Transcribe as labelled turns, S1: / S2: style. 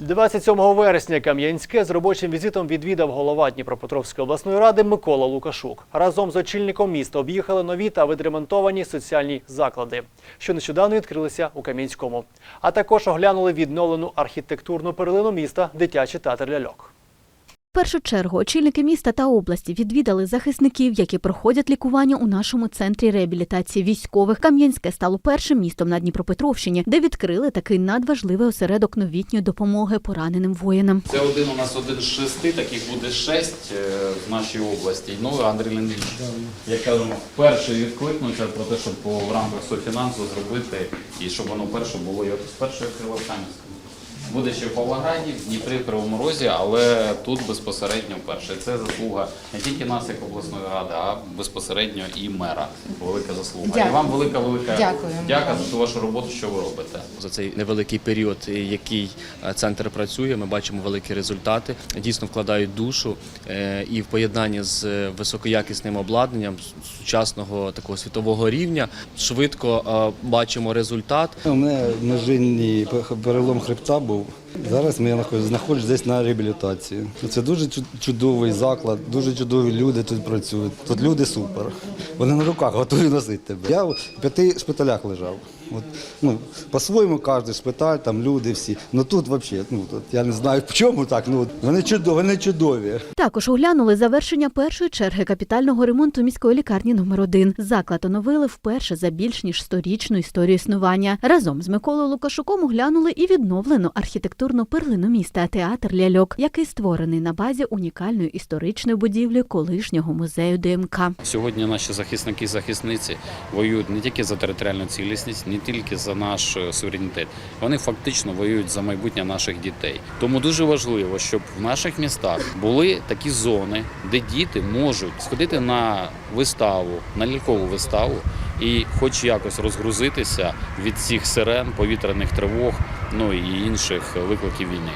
S1: 27 вересня Кам'янське з робочим візитом відвідав голова Дніпропетровської обласної ради Микола Лукашук. Разом з очільником міста об'їхали нові та відремонтовані соціальні заклади, що нещодавно відкрилися у Кам'янському. А також оглянули відновлену архітектурну перлину міста дитячий театр ляльок.
S2: В першу чергу очільники міста та області відвідали захисників, які проходять лікування у нашому центрі реабілітації військових. Кам'янське стало першим містом на Дніпропетровщині, де відкрили такий надважливий осередок новітньої допомоги пораненим воїнам.
S3: Це один у нас один з шести, таких буде шесть е, в нашій області. Ну, Андрій Леонідович, я кажу, перший відкликнувся про те, щоб по в рамках софінансу зробити і щоб воно перше було як з першої Кривокам'янська. Буде ще в Павлограді, в Дніпрі, в Кривому Розі, але тут безпосередньо перше. Це заслуга не тільки нас як обласної ради, а безпосередньо і мера. Велика заслуга. І вам велика велика
S4: Дякую.
S3: дяка за ту вашу роботу, що ви робите.
S5: За цей невеликий період, який е, центр працює, ми бачимо великі результати. Дійсно вкладають душу е, і в поєднанні з е, високоякісним обладнанням сучасного такого світового рівня. Швидко е, бачимо результат.
S6: У мене ножинний перелом хребта був. Valeu! Зараз я знаходжусь- десь на реабілітації. Це дуже чудовий заклад, дуже чудові люди тут працюють. Тут люди супер. Вони на руках готові носити тебе. Я в п'яти шпиталях лежав. От, ну, по-своєму кожен шпиталь, там люди всі. Ну тут взагалі, ну тут я не знаю в чому так. Ну вони чудові, вони чудові.
S2: Також оглянули завершення першої черги капітального ремонту міської лікарні номер 1 Заклад оновили вперше за більш ніж сторічну історію існування. Разом з Миколою Лукашуком оглянули і відновлену архітектурну перлину міста театр ляльок, який створений на базі унікальної історичної будівлі колишнього музею ДМК.
S3: Сьогодні наші захисники і захисниці воюють не тільки за територіальну цілісність, не тільки за наш е, суверенітет. Вони фактично воюють за майбутнє наших дітей. Тому дуже важливо, щоб в наших містах були такі зони, де діти можуть сходити на виставу, на лялькову виставу і, хоч якось, розгрузитися від цих сирен, повітряних тривог, ну і інших викликів війни.